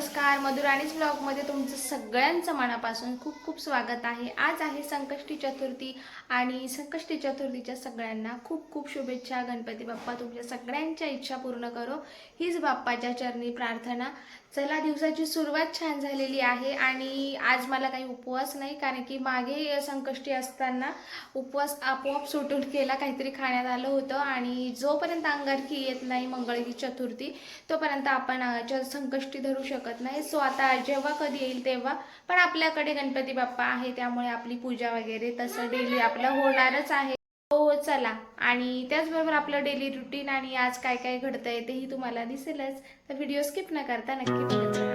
नमस्कार मधुराणीच ब्लॉगमध्ये तुमचं सगळ्यांचं मनापासून खूप खूप स्वागत आहे. आज आहे संकष्टी चतुर्थी आणि संकष्टी चतुर्थीच्या सगळ्यांना खूप खूप शुभेच्छा. गणपती बाप्पा तुमच्या सगळ्यांच्या इच्छा पूर्ण करो. हीच बाप्पाच्या चरणी प्रार्थना. चला दिवसाची सुरुवात छान झालेली आहे आणि आज मला काही उपवास नाही कारण की मागे संकष्टी असताना उपवास आपोआप सुटून केला काहीतरी खाण्यात आलं होतं आणि जोपर्यंत अंगारकी येत नाही मंगळगी चतुर्थी तोपर्यंत आपण संकष्टी धरू शकत नाही. सो आता जेव्हा कधी येईल तेव्हा. पण आपल्याकडे गणपती बाप्पा आहे त्यामुळे आपली पूजा वगैरे तसं डेली आपलं होणारच आहे. हो चला. आणि त्याचबरोबर आपलं डेली रुटीन आणि आज काय काय घडतंय तेही तुम्हाला दिसेलच. तर व्हिडिओ स्किप न करता नक्की बघत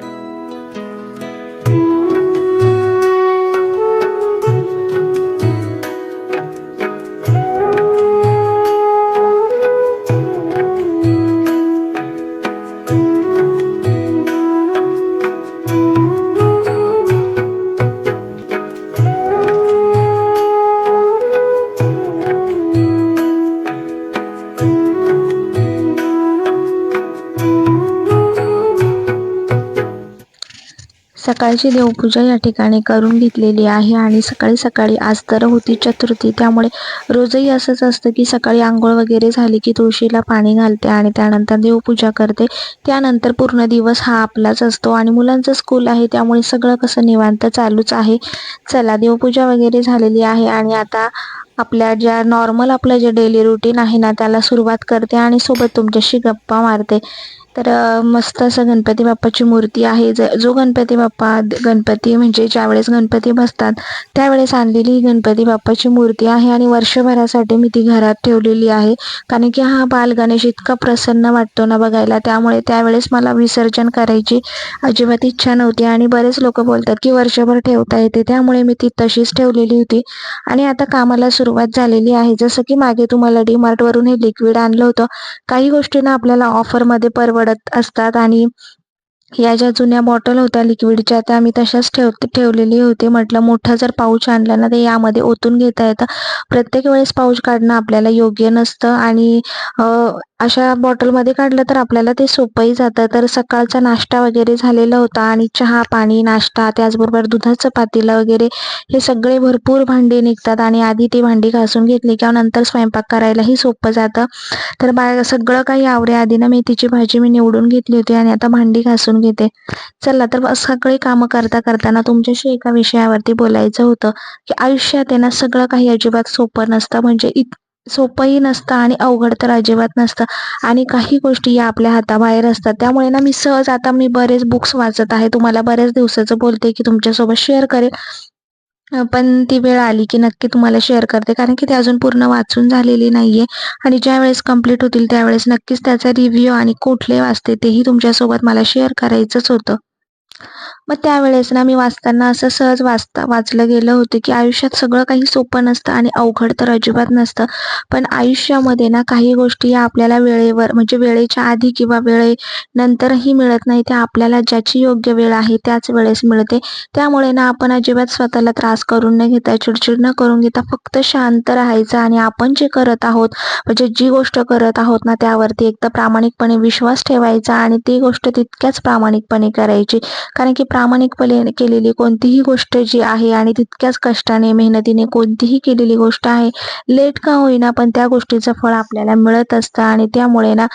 सकाळची देवपूजा या ठिकाणी करून घेतलेली आहे आणि सकाळी सकाळी आज तर होती चतुर्थी त्यामुळे रोजही असंच असतं की सकाळी आंघोळ वगैरे झाली की तुळशीला पाणी घालते आणि त्यानंतर देवपूजा करते. त्यानंतर पूर्ण दिवस हा आपलाच असतो आणि मुलांचं स्कूल आहे त्यामुळे सगळं कसं निवांत चालूच आहे. चला देवपूजा वगैरे झालेली आहे आणि आता आपल्या ज्या नॉर्मल आपलं जे डेली रुटीन आहे ना त्याला सुरुवात करते आणि सोबत तुमच्याशी गप्पा मारते. तर मस्त असं गणपती बाप्पाची मूर्ती आहे. ज जो गणपती बाप्पा गणपती म्हणजे ज्यावेळेस गणपती बसतात त्यावेळेस आणलेली ही गणपती बाप्पाची मूर्ती आहे आणि वर्षभरासाठी मी ती घरात ठेवलेली आहे. कारण की हा बाल गणेश इतका प्रसन्न वाटतो ना बघायला. त्यामुळे त्यावेळेस मला विसर्जन करायची अजिबात इच्छा नव्हती आणि बरेच लोक बोलतात की वर्षभर ठेवता येते. त्यामुळे मी ती तशीच ठेवलेली होती. आणि आता कामाला सुरुवात झालेली आहे. जसं की मागे तुम्हाला डी मार्टवरून हे लिक्विड आणलं होतं. काही गोष्टींना आपल्याला ऑफरमध्ये परवड पडत असतात आणि या ज्या जुन्या बॉटल होत्या लिक्विडच्या त्या मी तशाच ठेव ठेवलेली होती. म्हटलं मोठा जर पाऊच आणला ना ते यामध्ये ओतून घेता येतं. प्रत्येक वेळेस पाऊच काढणं आपल्याला योग्य नसतं आणि अशा बॉटलमध्ये काढलं तर आपल्याला ते सोपंही जातं. तर सकाळचा नाश्ता वगैरे झालेला होता आणि चहा पाणी नाश्ता त्याचबरोबर दुधाचं पातेलं वगैरे हे सगळे भरपूर भांडी निघतात आणि आधी ती भांडी घासून घेतली किंवा नंतर स्वयंपाक करायलाही सोपं जातं. तर बा सगळं काही आवऱ्याआधी ना मेथीची भाजी मी निवडून घेतली होती आणि आता भांडी घासून घेते. चला तर सगळे कामं करता करताना तुमच्याशी एका विषयावरती बोलायचं होतं की आयुष्यात आहे ना सगळं काही अजिबात सोपं नसतं. म्हणजे इत सोपंही नसतं आणि अवघड तर अजिबात नसतं. आणि काही गोष्टी या आपल्या हाताबाहेर असतात. त्यामुळे ना मी सहज आता मी बरेच बुक्स वाचत आहे. तुम्हाला बऱ्याच दिवसाचं बोलते की तुमच्यासोबत शेअर करेल. पण ती वेळ आली की नक्की तुम्हाला शेअर करते. कारण की ती अजून पूर्ण वाचून झालेली नाहीये. आणि ज्या वेळेस कंप्लीट होतील त्यावेळेस नक्कीच त्याचा रिव्ह्यू आणि कुठले वाचते तेही तुमच्यासोबत मला शेअर करायचंच होतं. मग त्यावेळेस ना मी वाचताना असं सहज वाचता वाचलं गेलं होतं की आयुष्यात सगळं काही सोपं नसतं आणि अवघड तर अजिबात नसतं. पण आयुष्यामध्ये ना काही गोष्टी या आपल्याला वेळेवर म्हणजे वेळेच्या आधी किंवा वेळेनंतरही मिळत नाही त्या आपल्याला ज्याची योग्य वेळ आहे त्याच वेळेस मिळते. त्यामुळे ना आपण अजिबात स्वतःला त्रास करून न घेता चिडचिड न करून घेता फक्त शांत राहायचं आणि आपण जे करत आहोत म्हणजे जी गोष्ट करत आहोत ना त्यावरती एकदा प्रामाणिकपणे विश्वास ठेवायचा आणि ती गोष्ट तितक्याच प्रामाणिकपणे करायची. कारण की प्रामाणिकपणे केलेली कोणतीही गोष्ट जी आहे आणि तितक्याच कष्टाने मेहनतीने कोणतीही केलेली गोष्ट आहे लेट का होईना पण त्या गोष्टीचं फळ आपल्याला मिळत असतं आणि त्यामुळे ना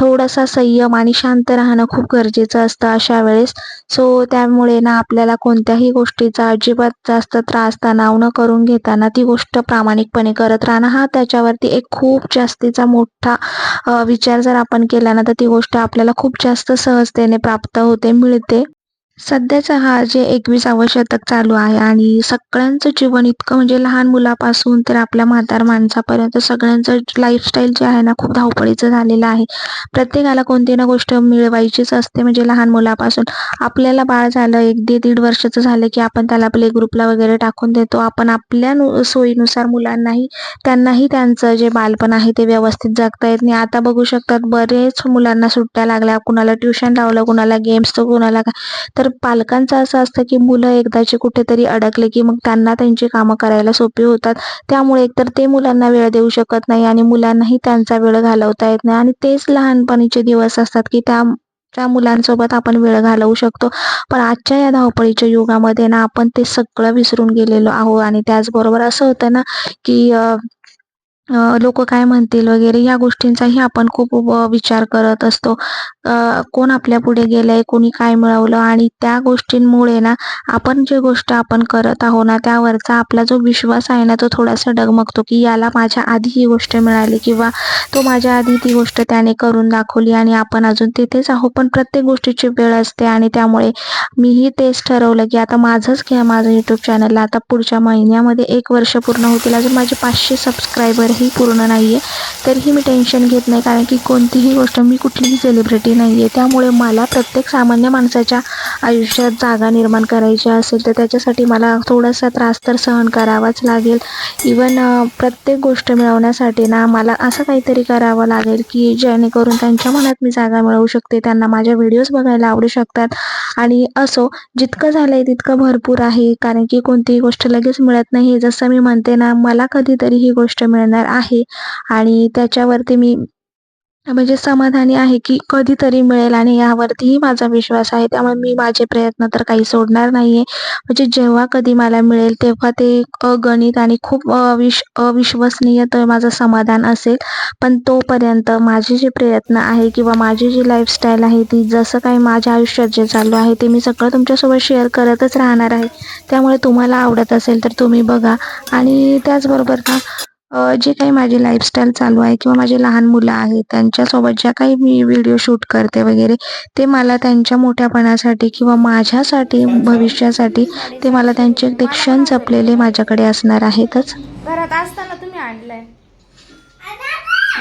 थोडासा संयम आणि शांत राहणं खूप गरजेचं असतं अशा वेळेस. सो त्यामुळे ना आपल्याला कोणत्याही गोष्टीचा अजिबात जास्त त्रास तणाव न करून घेताना ती गोष्ट प्रामाणिकपणे करत राहणं हा त्याच्यावरती एक खूप जास्तीचा मोठा विचार जर आपण केला ना तर ती गोष्ट आपल्याला खूप जास्त सहजतेने प्राप्त होते मिळते. सध्याचा हा जे एकविसावं शतक चालू आहे आणि सगळ्यांचं जीवन इतकं म्हणजे लहान मुलापासून तर आपल्या म्हातार माणसापर्यंत सगळ्यांचं लाईफस्टाईल जे आहे ना खूप धावपळीचं झालेलं आहे. प्रत्येकाला कोणती ना गोष्ट मिळवायचीच असते म्हणजे लहान मुलापासून. आपल्याला बाळ झालं एक दीड दीड वर्षाचं झालं की आपण त्याला प्ले ग्रुपला वगैरे टाकून देतो. आपण आपल्या सोयीनुसार मुलांनाही त्यांनाही त्यांचं जे बालपण आहे ते व्यवस्थित जगता येत नाही. आता बघू शकतात बरेच मुलांना सुट्ट्या लागल्या कुणाला ट्युशन लावलं कुणाला गेम्स तर कुणाला तर तर पालकांचं असं असतं की मुलं एकदाचे कुठेतरी अडकले की मग त्यांना त्यांची कामं करायला सोपी होतात. त्यामुळे एकतर ते मुलांना वेळ देऊ शकत नाही आणि मुलांनाही त्यांचा वेळ घालवता येत नाही. आणि तेच लहानपणीचे दिवस असतात की त्या त्या मुलांसोबत आपण वेळ घालवू शकतो. पण आजच्या या धावपळीच्या युगामध्ये ना आपण ते सगळं विसरून गेलेलो आहो. आणि त्याचबरोबर असं होतं ना की लोक काय म्हणतील वगैरे या गोष्टींचाही आपण खूप विचार करत असतो. कोण आपल्या पुढे गेलंय कोणी काय मिळवलं आणि त्या गोष्टींमुळे ना आपण जे गोष्ट आपण करत आहो ना त्यावरचा आपला जो विश्वास आहे ना तो थोडासा डगमगतो की याला माझ्या आधी ही गोष्ट मिळाली किंवा तो माझ्या आधी ती गोष्ट त्याने करून दाखवली आणि आपण अजून तिथेच आहो पण प्रत्येक गोष्टीची वेळ असते आणि त्यामुळे मीही तेच ठरवलं की आता माझंच घ्या माझं यूट्यूब चॅनलला आता पुढच्या महिन्यामध्ये एक वर्ष पूर्ण होतील. अजून माझे पाचशे सबस्क्रायबरही पूर्ण नाही आहे तरीही मी टेन्शन घेत नाही कारण की कोणतीही गोष्ट मी कुठलीही सेलिब्रिटी नाही आहे त्यामुळे मला प्रत्येक सामान्य माणसाच्या आयुष्यात जागा निर्माण करायची असेल तर त्याच्यासाठी मला थोडासा त्रास तर सहन करावाच लागेल. इवन प्रत्येक गोष्ट मिळवण्यासाठी ना मला असं काहीतरी करावं लागेल की जेणेकरून त्यांच्या मनात मी जागा मिळवू शकते त्यांना माझ्या व्हिडिओज बघायला आवडू शकतात. आणि असो जितकं झालंय तितकं भरपूर आहे कारण की कोणतीही गोष्ट लगेच मिळत नाही. जसं मी म्हणते ना मला कधीतरी ही गोष्ट मिळणार आहे. आणि त्याच्यावरती मी म्हणजे समाधानी आहे की कधीतरी मिळेल आणि यावरतीही माझा विश्वास आहे. त्यामुळे मी माझे प्रयत्न तर काही सोडणार नाहीये. म्हणजे जेव्हा कधी मला मिळेल तेव्हा ते अगणित आणि खूप अविश अविश्वसनीय तर माझं समाधान असेल. पण तोपर्यंत माझे जे प्रयत्न आहे किंवा माझी जी लाईफस्टाईल आहे ती जसं काही माझ्या आयुष्यात जे चालू आहे ते मी सगळं तुमच्यासोबत शेअर करतच राहणार आहे. त्यामुळे तुम्हाला आवडत असेल तर तुम्ही बघा. आणि त्याचबरोबर ना जे काही माझी लाईफस्टाईल चालू आहे किंवा माझे लहान मुलं आहेत त्यांच्यासोबत ज्या काही मी व्हिडिओ शूट करते वगैरे ते मला त्यांच्या मोठ्यापणासाठी किंवा माझ्यासाठी भविष्यासाठी ते मला त्यांचे ते क्षण जपलेले माझ्याकडे असणार आहेतच. घरात असताना तुम्ही आणलंय.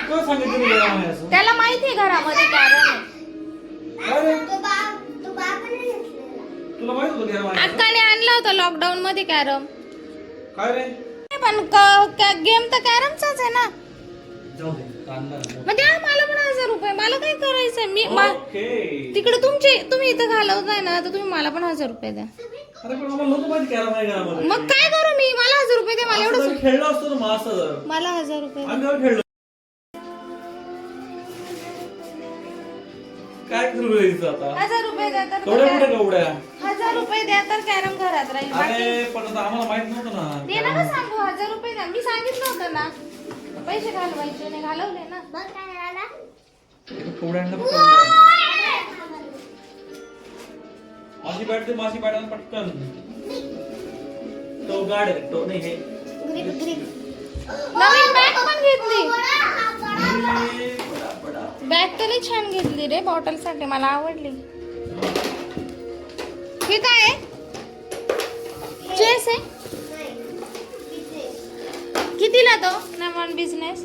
तुला गरम आहे? त्याला घरामध्ये कॅरम माहीत? अक्काने आणला होता लॉकडाऊन मध्ये कॅरम. काय रे? पण गेम तर कॅरमचाच आहे ना. द्या मला पण हजार रुपये. मला काय करायचंय? मी तिकडे तुमचे तुम्ही इथं घालवताय ना तर तुम्ही मला पण हजार रुपये द्या. मग काय करू मी? मला हजार रुपये द्या मला एवढं खेळलो असतो. मला हजार रुपये काय करू द्यायचं आता? हजार रुपये द्या तर थोड्या कुठे गवड्या हजार रुपये द्या तर कॅरम घरात राहील. बाकी अरे पण आता आम्हाला माहीत नव्हतं ना ते नका सांगू हजार रुपये द्या. मी सांगितलं होतं ना. पैसे घालवायचे नाही घालवले ना. कवड्या बघ कवड्या. माझी बॅट दे माझी बॅट आण पटकन. तो गाड आहे, तो नाही हे. नवीन बॅग पण घेतली. बडा, बडा. बॅग तरी छान घेतली रे बॉटल साठी मला आवडली. हे काय आहे? चेस आहे? कितीला तो? नमन बिझनेस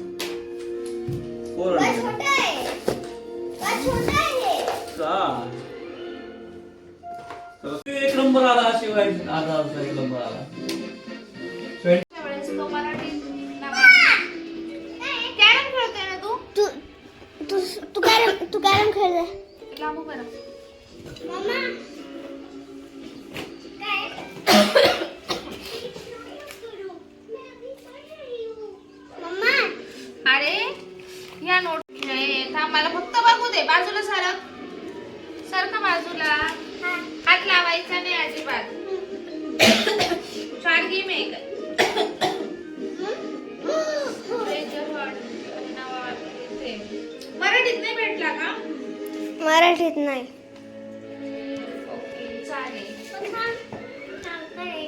एक नंबर आला शिवाय आधा एक नंबर आला. तू तू कॅरम तू कॅरम करा मम्मा अरे या नोट थांब मला फक्त बघू दे बाजूला सरक सरका बाजूला? हात लावायचा नाही अजिबात. शार्ट गेम मराठीत नाही ओके चालेल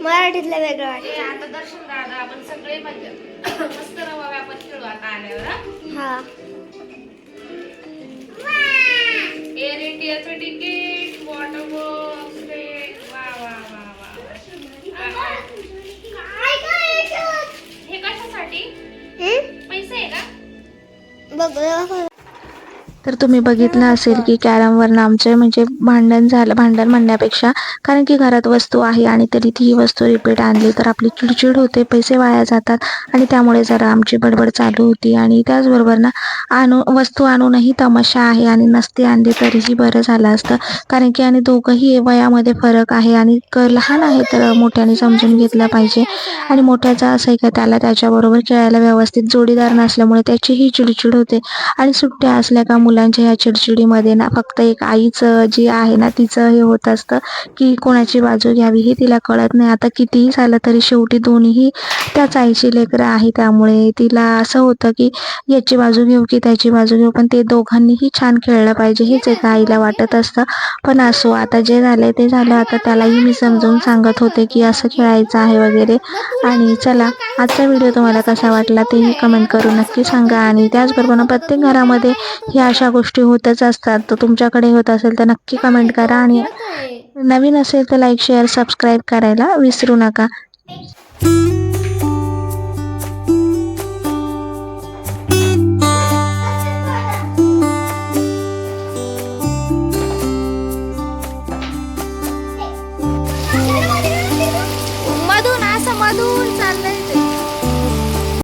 मराठीतलं वेगळं वाटत ए, आता दर्शन दादा आपण सगळे मजा मस्त रवा आपण खेळू आता आल्यावर हा? हा एअर इंडियाचं तिकीट वॉटर बॉक्स वा वा वा वा वा. हे कशासाठी हम्म? पैसे आहे का बघ. तर तुम्ही बघितलं असेल की कॅरमवरनं आमचे म्हणजे भांडण झालं भांडण म्हणण्यापेक्षा कारण की घरात वस्तू आहे आणि तरी ती वस्तू रिपीट आणली तर आपली चिडचिड होते पैसे वाया जातात आणि त्यामुळे जरा आमची बडबड चालू होती आणि त्याचबरोबर ना आणू वस्तू आणूनही तमाशा आहे आणि नसते आणली तरीही बरं झालं असतं. कारण की आणि दोघंही वयामध्ये फरक आहे आणि क लहान आहे तर मोठ्याने समजून घेतलं पाहिजे. आणि मोठ्याचा असं आहे का त्याला त्याच्याबरोबर खेळायला व्यवस्थित जोडीदार नसल्यामुळे त्याचीही चिडचिड होते. आणि सुट्ट्या असल्या का मुलं मुलांच्या ह्या चिडचिडीमध्ये ना फक्त एक आईचं जी आहे ना तिचं हे होत असतं की कोणाची बाजू घ्यावी हे तिला कळत नाही. आता कितीही झालं तरी शेवटी दोन्हीही त्याच आईची लेकरं आहे. त्यामुळे तिला असं होतं की याची बाजू घेऊ की त्याची बाजू घेऊ. पण ते दोघांनीही छान खेळलं पाहिजे हेच एका आईला वाटत असतं. पण असो आता जे झालंय ते झालं. आता त्यालाही मी समजून सांगत होते की असं खेळायचं आहे वगैरे. आणि चला आजचा व्हिडिओ तुम्हाला कसा वाटला तेही कमेंट करून नक्की सांगा. आणि त्याचबरोबर ना प्रत्येक घरामध्ये अशा अशा गोष्टी होतच असतात. तर तुमच्याकडे होत असेल तर नक्की कमेंट करा आणि नवीन असेल तर लाईक शेअर सबस्क्राईब करायला विसरू नका.